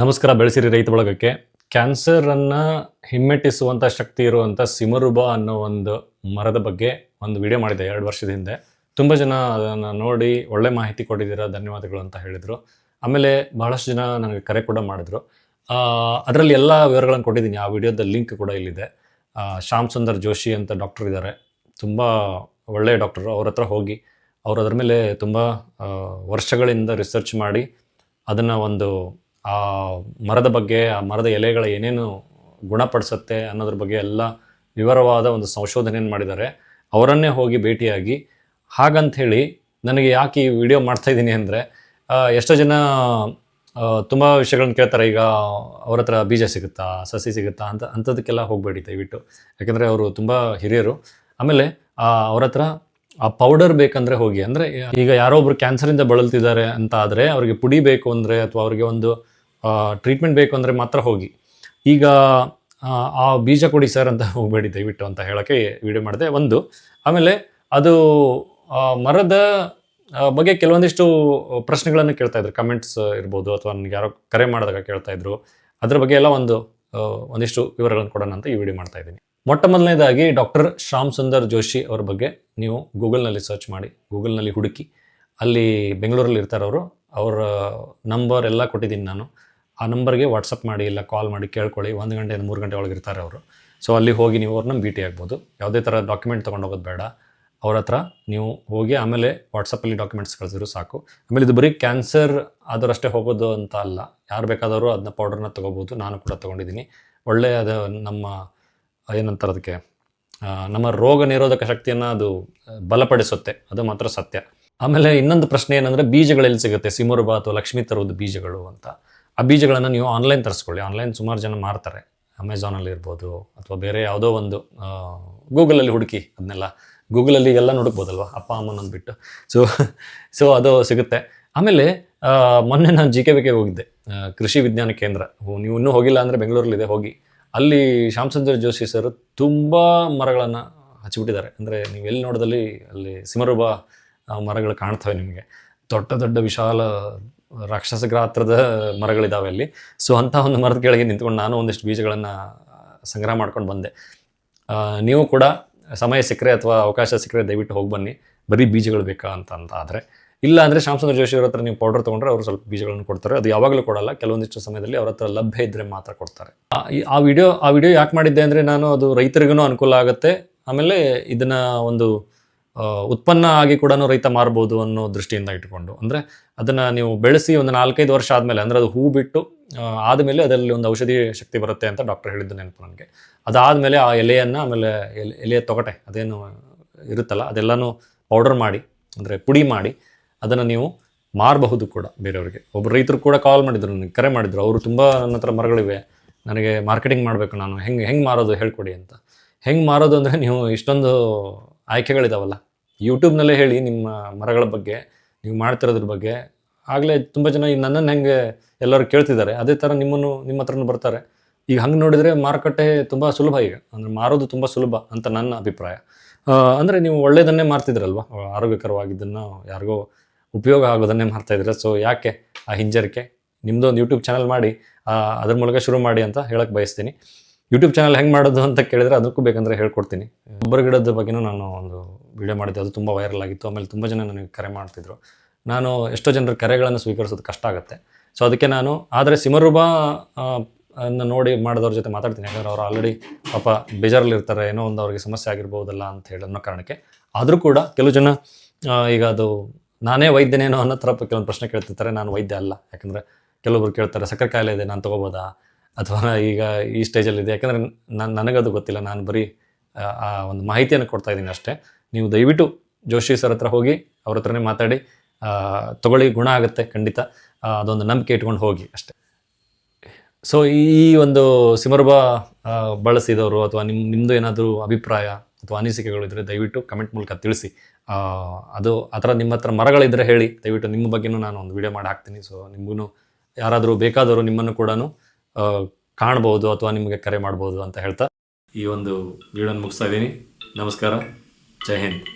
ನಮಸ್ಕಾರ, ಬೆಳೆಸಿರಿ ರೈತ ಬಳಗಕ್ಕೆ. ಕ್ಯಾನ್ಸರ್ ಹಿಮ್ಮೆಟ್ಟಿಸುವಂಥ ಶಕ್ತಿ ಇರುವಂತ ಸಿಮರುಬ ಅನ್ನೋ ಒಂದು ಮರದ ಬಗ್ಗೆ ಒಂದು ವಿಡಿಯೋ ಮಾಡಿದೆ ಎರಡು ವರ್ಷದ ಹಿಂದೆ. ತುಂಬಾ ಜನ ಅದನ್ನ ನೋಡಿ ಒಳ್ಳೆ ಮಾಹಿತಿ ಕೊಟ್ಟಿದ್ದೀರಾ, ಧನ್ಯವಾದಗಳು ಅಂತ ಹೇಳಿದ್ರು. ಆಮೇಲೆ ಬಹಳಷ್ಟು ಜನ ನನಗೆ ಕರೆ ಕೂಡ ಮಾಡಿದ್ರು. ಅದರಲ್ಲಿ ಎಲ್ಲ ವಿವರಗಳನ್ನು ಕೊಟ್ಟಿದ್ದೀನಿ. ಆ ವಿಡಿಯೋದ ಲಿಂಕ್ ಕೂಡ ಇಲ್ಲಿದೆ. ಶ್ಯಾಮ್ ಸುಂದರ್ ಜೋಶಿ ಅಂತ ಡಾಕ್ಟರ್ ಇದ್ದಾರೆ. ತುಂಬ ಒಳ್ಳೆಯ ಡಾಕ್ಟರು. ಅವ್ರ ಹತ್ರ ಹೋಗಿ ಅವರು ಅದರ ಮೇಲೆ ತುಂಬ ವರ್ಷಗಳಿಂದ ರಿಸರ್ಚ್ ಮಾಡಿ ಅದನ್ನು ಒಂದು ಆ ಮರದ ಬಗ್ಗೆ, ಆ ಮರದ ಎಲೆಗಳ ಏನೇನು ಗುಣಪಡಿಸುತ್ತೆ ಅನ್ನೋದ್ರ ಬಗ್ಗೆ ಎಲ್ಲ ವಿವರವಾದ ಒಂದು ಸಂಶೋಧನೆಯನ್ನು ಮಾಡಿದ್ದಾರೆ. ಅವರನ್ನೇ ಹೋಗಿ ಭೇಟಿಯಾಗಿ. ಹಾಗಂತ ಹೇಳಿ ನನಗೆ ಯಾಕೆ ಈ ವಿಡಿಯೋ ಮಾಡ್ತಾ ಇದ್ದೀನಿ ಅಂದರೆ ಎಷ್ಟೋ ಜನ ತುಂಬ ವಿಷಯಗಳನ್ನ ಕೇಳ್ತಾರೆ. ಈಗ ಅವ್ರ ಹತ್ರ ಬೀಜ ಸಿಗುತ್ತಾ, ಸಸಿ ಸಿಗುತ್ತಾ ಅಂತ, ಅಂಥದಕ್ಕೆಲ್ಲ ಹೋಗಬೇಡಿ ದಯವಿಟ್ಟು. ಯಾಕೆಂದರೆ ಅವರು ತುಂಬ ಹಿರಿಯರು. ಆಮೇಲೆ ಅವ್ರ ಹತ್ರ ಆ ಪೌಡರ್ ಬೇಕಂದರೆ ಹೋಗಿ. ಅಂದರೆ, ಈಗ ಯಾರೋ ಒಬ್ರು ಕ್ಯಾನ್ಸರಿಂದ ಬಳಲ್ತಿದ್ದಾರೆ ಅಂತ ಆದರೆ ಅವರಿಗೆ ಪುಡಿ ಬೇಕು ಅಂದರೆ ಅಥವಾ ಅವ್ರಿಗೆ ಒಂದು ಟ್ರೀಟ್ಮೆಂಟ್ ಬೇಕು ಅಂದರೆ ಮಾತ್ರ ಹೋಗಿ. ಈಗ ಆ, ಬೀಜ ಕೊಡಿ ಸರ್ ಅಂತ ಹೋಗಬೇಡಿ ದಯವಿಟ್ಟು ಅಂತ ಹೇಳೋಕ್ಕೆ ವಿಡಿಯೋ ಮಾಡಿದೆ. ಒಂದು ಆಮೇಲೆ ಅದು ಮರದ ಬಗ್ಗೆ ಕೆಲವೊಂದಿಷ್ಟು ಪ್ರಶ್ನೆಗಳನ್ನು ಕೇಳ್ತಾ ಇದ್ರು. ಕಮೆಂಟ್ಸ್ ಇರ್ಬೋದು ಅಥವಾ ನನಗೆ ಯಾರೋ ಕರೆ ಮಾಡಿದಾಗ ಕೇಳ್ತಾ ಇದ್ರು. ಅದ್ರ ಬಗ್ಗೆ ಎಲ್ಲ ಒಂದು ಒಂದಿಷ್ಟು ವಿವರಗಳನ್ನು ಕೊಡೋಣ ಅಂತ ಈ ವಿಡಿಯೋ ಮಾಡ್ತಾ ಇದ್ದೀನಿ. ಮೊಟ್ಟ ಮೊದಲನೇದಾಗಿ ಡಾಕ್ಟರ್ ಶ್ಯಾಮ್ ಸುಂದರ್ ಜೋಶಿ ಅವ್ರ ಬಗ್ಗೆ ನೀವು ಗೂಗಲ್ನಲ್ಲಿ ಸರ್ಚ್ ಮಾಡಿ ಗೂಗಲ್ನಲ್ಲಿ ಹುಡುಕಿ ಅಲ್ಲಿ ಬೆಂಗಳೂರಲ್ಲಿ ಇರ್ತಾರೆ ಅವರು ಅವರ ನಂಬರ್ ಎಲ್ಲ ಕೊಟ್ಟಿದ್ದೀನಿ ನಾನು. ಆ ನಂಬರ್ಗೆ ವಾಟ್ಸಪ್ ಮಾಡಿ ಇಲ್ಲ ಕಾಲ್ ಮಾಡಿ ಕೇಳ್ಕೊಳ್ಳಿ, ಒಂದು ಗಂಟೆಯಿಂದ ಮೂರು ಗಂಟೆ ಒಳಗೆ ಇರ್ತಾರೆ ಅವರು. ಸೊ ಅಲ್ಲಿ ಹೋಗಿ ನೀವು ಅವ್ರನ್ನ ಭೇಟಿ ಆಗ್ಬೋದು. ಯಾವುದೇ ಥರ ಡಾಕ್ಯುಮೆಂಟ್ ತೊಗೊಂಡು ಹೋಗೋದು ಬೇಡ. ಅವ್ರ ಹತ್ರ ನೀವು ಹೋಗಿ ಆಮೇಲೆ ವಾಟ್ಸಪ್ಪಲ್ಲಿ ಡಾಕ್ಯುಮೆಂಟ್ಸ್ ಕಳಿಸಿದ್ರು ಸಾಕು. ಆಮೇಲೆ ಇದು ಬರೀ ಕ್ಯಾನ್ಸರ್ ಆದರಷ್ಟೇ ಹೋಗೋದು ಅಂತ ಅಲ್ಲ. ಯಾರು ಬೇಕಾದವರು ಅದನ್ನ ಪೌಡರ್ನ ತೊಗೋಬೋದು. ನಾನು ಕೂಡ ತೊಗೊಂಡಿದ್ದೀನಿ. ಅದು ನಮ್ಮ, ಏನಂತಾರೆ ಅದಕ್ಕೆ ನಮ್ಮ ರೋಗ ನಿರೋಧಕ ಶಕ್ತಿಯನ್ನು ಅದು, ಬಲಪಡಿಸುತ್ತೆ. ಅದು ಮಾತ್ರ ಸತ್ಯ. ಆಮೇಲೆ ಇನ್ನೊಂದು ಪ್ರಶ್ನೆ ಏನಂದರೆ ಬೀಜಗಳೆಲ್ಲಿ ಸಿಗುತ್ತೆ? ಸಿಮರುಬಾ ಅಥವಾ ಲಕ್ಷ್ಮೀ ತರುವುದು ಬೀಜಗಳು ಅಂತ. ಆ ಬೀಜಗಳನ್ನು ನೀವು ಆನ್ಲೈನ್ ತರಿಸ್ಕೊಳ್ಳಿ. ಆನ್ಲೈನ್ ಸುಮಾರು ಜನ ಮಾರ್ತಾರೆ. ಅಮೆಝಾನಲ್ಲಿ ಇರ್ಬೋದು ಅಥವಾ ಬೇರೆ ಯಾವುದೋ ಒಂದು ಗೂಗಲಲ್ಲಿ ಹುಡುಕಿ ಅದನ್ನೆಲ್ಲ ಗೂಗಲಲ್ಲಿ ಎಲ್ಲ ಹುಡುಕ್ಬೋದಲ್ವ ಅಪ್ಪ ಅಮ್ಮನ ಅಂದ್ಬಿಟ್ಟು ಸೊ ಸೊ ಅದು ಸಿಗುತ್ತೆ. ಆಮೇಲೆ ಮೊನ್ನೆ ನಾನು ಜಿ ಕೆ ಬಿ ಕೆ ಹೋಗಿದ್ದೆ. ಕೃಷಿ ವಿಜ್ಞಾನ ಕೇಂದ್ರ. ನೀವು ಇನ್ನೂ ಹೋಗಿಲ್ಲ ಅಂದರೆ ಬೆಂಗಳೂರಲ್ಲಿದೆ, ಹೋಗಿ. ಅಲ್ಲಿ ಶ್ಯಾಮ್ ಸುಂದರ್ ಜೋಶಿ ಸರ್ ತುಂಬ ಮರಗಳನ್ನು ಹಚ್ಚಿಬಿಟ್ಟಿದ್ದಾರೆ. ಅಂದರೆ ನೀವು ಎಲ್ಲಿ ನೋಡಿದಲ್ಲಿ ಅಲ್ಲಿ ಸಿಮರುಬ ಮರಗಳು ಕಾಣ್ತವೆ ನಿಮಗೆ. ದೊಡ್ಡ ದೊಡ್ಡ ವಿಶಾಲ ರಾಕ್ಷಸ ಗಾತ್ರದ ಮರಗಳಿದ್ದಾವೆ ಅಲ್ಲಿ. ಸೊ ಅಂಥ ಒಂದು ಮರದ ಕೆಳಗೆ ನಿಂತ್ಕೊಂಡು ನಾನು ಒಂದಿಷ್ಟು ಬೀಜಗಳನ್ನು ಸಂಗ್ರಹ ಮಾಡ್ಕೊಂಡು ಬಂದೆ. ನೀವು ಕೂಡ ಸಮಯ ಸಿಕ್ಕರೆ ಅಥವಾ ಅವಕಾಶ ಸಿಕ್ಕರೆ ದಯವಿಟ್ಟು ಹೋಗಿ ಬನ್ನಿ. ಬರೀ ಬೀಜಗಳು ಬೇಕಾ ಅಂತ ಅಂತ ಆದರೆ. ಇಲ್ಲ ಅಂದರೆ ಶ್ಯಾಮಸುಂದರ ಜೋಶಿ ಅವ್ರ ಹತ್ರ ನೀವು ಪೌಡರ್ ತೊಗೊಂಡ್ರೆ ಅವರು ಸ್ವಲ್ಪ ಬೀಜಗಳನ್ನು ಕೊಡ್ತಾರೆ. ಅದು ಯಾವಾಗಲೂ ಕೊಡಲ್ಲ, ಕೆಲವೊಂದಿಷ್ಟು ಸಮಯದಲ್ಲಿ ಅವ್ರ ಹತ್ರ ಲಭ್ಯ ಇದ್ದರೆ ಮಾತ್ರ ಕೊಡ್ತಾರೆ. ಆ- ವಿಡಿಯೋ ಆ ವಿಡಿಯೋ ಯಾಕೆ ಮಾಡಿದ್ದೆ ಅಂದರೆ ನಾನು ಅದು ರೈತರಿಗೂ ಅನುಕೂಲ ಆಗುತ್ತೆ. ಆಮೇಲೆ ಇದನ್ನು ಒಂದು ಉತ್ಪನ್ನ ಆಗಿ ಕೂಡ ರೈತ ಮಾರ್ಬೋದು ಅನ್ನೋ ದೃಷ್ಟಿಯಿಂದ ಇಟ್ಕೊಂಡು ಅಂದರೆ ಅದನ್ನು ನೀವು ಬೆಳೆಸಿ ಒಂದು ನಾಲ್ಕೈದು ವರ್ಷ ಆದಮೇಲೆ, ಅಂದರೆ ಅದು ಹೂ ಬಿಟ್ಟು ಆದಮೇಲೆ ಅದರಲ್ಲಿ ಒಂದು ಔಷಧಿ ಶಕ್ತಿ ಬರುತ್ತೆ ಅಂತ ಡಾಕ್ಟರ್ ಹೇಳಿದ್ದು ನೆನಪು ನನಗೆ. ಅದಾದಮೇಲೆ ಆ ಎಲೆಯನ್ನು, ಆಮೇಲೆ ಎಲೆ, ಎಲೆಯ ತೊಗಟೆ, ಅದೇನು ಇರುತ್ತಲ್ಲ, ಅದೆಲ್ಲನೂ ಪೌಡರ್ ಮಾಡಿ, ಅಂದರೆ ಪುಡಿ ಮಾಡಿ, ಅದನ್ನು ನೀವು ಮಾರಬಹುದು ಕೂಡ ಬೇರೆಯವರಿಗೆ. ಒಬ್ಬರು ರೈತರು ಕೂಡ ಕಾಲ್ ಮಾಡಿದ್ರು ನನಗೆ ಕರೆ ಮಾಡಿದರು, ಅವರು ತುಂಬ ನನ್ನ ಮರಗಳಿವೆ, ನನಗೆ ಮಾರ್ಕೆಟಿಂಗ್ ಮಾಡಬೇಕು ನಾನು, ಹೆಂಗೆ ಹೆಂಗೆ ಮಾರೋದು ಹೇಳ್ಕೊಡಿ ಅಂತ. ಹೆಂಗೆ ಮಾರೋದು ಅಂದರೆ ನೀವು ಇಷ್ಟೊಂದು ಆಯ್ಕೆಗಳಿದಾವಲ್ಲ. ಯೂಟ್ಯೂಬ್ನಲ್ಲೇ ಹೇಳಿ ನಿಮ್ಮ ಮರಗಳ ಬಗ್ಗೆ, ನೀವು ಮಾಡ್ತಿರೋದ್ರ ಬಗ್ಗೆ. ಆಗಲೇ ತುಂಬ ಜನ ಈ ನನ್ನನ್ನು ಹೆಂಗೆ ಎಲ್ಲರೂ ಕೇಳ್ತಿದ್ದಾರೆ. ಅದೇ ಥರ ನಿಮ್ಮನ್ನು, ನಿಮ್ಮ ಹತ್ರನೂ ಬರ್ತಾರೆ. ಈಗ ಹಂಗೆ ನೋಡಿದರೆ ಮಾರುಕಟ್ಟೆ ತುಂಬ ಸುಲಭ ಈಗ. ಅಂದರೆ ಮಾರೋದು ತುಂಬ ಸುಲಭ ಅಂತ ನನ್ನ ಅಭಿಪ್ರಾಯ. ಅಂದರೆ ನೀವು ಒಳ್ಳೆಯದನ್ನೇ ಮಾರ್ತಿದ್ರಲ್ವ? ಆರೋಗ್ಯಕರವಾಗಿದ್ದನ್ನು ಯಾರಿಗೋ ಉಪಯೋಗ ಆಗೋದನ್ನೇ ಮಾರ್ತಾ ಇದ್ದೀರ? ಸೊ ಯಾಕೆ ಆ ಹಿಂಜರಿಕೆ? ನಿಮ್ಮದೊಂದು ಯೂಟ್ಯೂಬ್ ಚಾನಲ್ ಮಾಡಿ ಅದ್ರ ಮೂಲಕ ಶುರು ಮಾಡಿ ಅಂತ ಹೇಳಕ್ಕೆ ಬಯಸ್ತೀನಿ. ಯೂಟ್ಯೂಬ್ ಚಾನಲ್ ಹೆಂಗೆ ಮಾಡೋದು ಅಂತ ಕೇಳಿದ್ರೆ ಅದಕ್ಕೂ ಬೇಕಂದ್ರೆ ಹೇಳ್ಕೊಡ್ತೀನಿ. ಒಬ್ಬರ ಗಿಡದ ಬಗ್ಗೆನೂ ನಾನು ಒಂದು ವಿಡಿಯೋ ಮಾಡಿದ್ದೆ. ಅದು ತುಂಬ ವೈರಲ್ ಆಗಿತ್ತು. ಆಮೇಲೆ ತುಂಬ ಜನ ನನಗೆ ಕರೆ ಮಾಡ್ತಿದ್ರು. ನಾನು ಎಷ್ಟೋ ಜನರ ಕರೆಗಳನ್ನು ಸ್ವೀಕರಿಸೋದು ಕಷ್ಟ ಆಗುತ್ತೆ. ಸೊ ಅದಕ್ಕೆ ನಾನು, ಆದರೆ ಸಿಮರುಬ ನೋಡಿ ಮಾಡಿದವ್ರ ಜೊತೆ ಮಾತಾಡ್ತೀನಿ. ಯಾಕಂದರೆ ಅವ್ರು ಆಲ್ರೆಡಿ ಪಾಪ ಬೇಜಾರಲ್ಲಿ ಇರ್ತಾರೆ ಏನೋ ಒಂದು ಅವ್ರಿಗೆ ಸಮಸ್ಯೆ ಆಗಿರ್ಬೋದಲ್ಲ ಅಂತ ಹೇಳಿ ಅನ್ನೋ ಕಾರಣಕ್ಕೆ. ಆದರೂ ಕೂಡ ಕೆಲವು ಜನ ಈಗ ಅದು ನಾನೇ ವೈದ್ಯನೇನೋ ಅನ್ನೋ ಥರ ಕೆಲವೊಂದು ಪ್ರಶ್ನೆ ಕೇಳ್ತಿರ್ತಾರೆ. ನಾನು ವೈದ್ಯ ಅಲ್ಲ. ಯಾಕಂದರೆ ಕೆಲವೊಬ್ರು ಕೇಳ್ತಾರೆ, ಸಕ್ಕರೆ ಕಾಯಿಲೆ ಇದೆ, ನಾನು ತೊಗೋಬೋದಾ? ಅಥವಾ ಈಗ ಈ ಸ್ಟೇಜಲ್ಲಿದೆ ಯಾಕಂದರೆ ನಾನು ನನಗದು ಗೊತ್ತಿಲ್ಲ. ನಾನು ಬರೀ ಆ, ಒಂದು ಮಾಹಿತಿಯನ್ನು ಕೊಡ್ತಾ ಇದ್ದೀನಿ ಅಷ್ಟೇ. ನೀವು ದಯವಿಟ್ಟು ಜೋಶಿ ಸರ್ ಹತ್ರ ಹೋಗಿ ಅವ್ರ ಹತ್ರನೇ ಮಾತಾಡಿ. ತಗೊಳ್ಳಿ ಗುಣ ಆಗುತ್ತೆ ಖಂಡಿತ. ಅದೊಂದು ನಂಬಿಕೆ ಇಟ್ಕೊಂಡು ಹೋಗಿ ಅಷ್ಟೇ. ಸೊ ಈ ಒಂದು ಸಿಮರ್ಭ ಬಳಸಿದವರು ಅಥವಾ ನಿಮ್ಮ ನಿಮ್ಮದು ಏನಾದರೂ ಅಭಿಪ್ರಾಯ ಅಥವಾ ಅನಿಸಿಕೆಗಳು ಇದ್ದರೆ ದಯವಿಟ್ಟು ಕಮೆಂಟ್ ಮೂಲಕ ತಿಳಿಸಿ. ಅದು ಆ ಥರ ನಿಮ್ಮ ಹತ್ರ ಮರಗಳಿದ್ದರೆ ಹೇಳಿ. ದಯವಿಟ್ಟು ನಿಮ್ಮ ಬಗ್ಗೆನೂ ನಾನು ಒಂದು ವಿಡಿಯೋ ಮಾಡಿ ಹಾಕ್ತೀನಿ. ಸೊ ನಿಮಗೂ ಯಾರಾದರೂ ಬೇಕಾದವರು ನಿಮ್ಮನ್ನು ಕೂಡ ಕಾಣ್ಬೋದು ಅಥವಾ ನಿಮಗೆ ಕರೆ ಮಾಡ್ಬೋದು ಅಂತ ಹೇಳ್ತಾ ಈ ಒಂದು ವಿಡಿಯೋನ ಮುಗಿಸ್ತಾ ಇದ್ದೀನಿ. ನಮಸ್ಕಾರ. ಜೈ ಹಿಂದ್.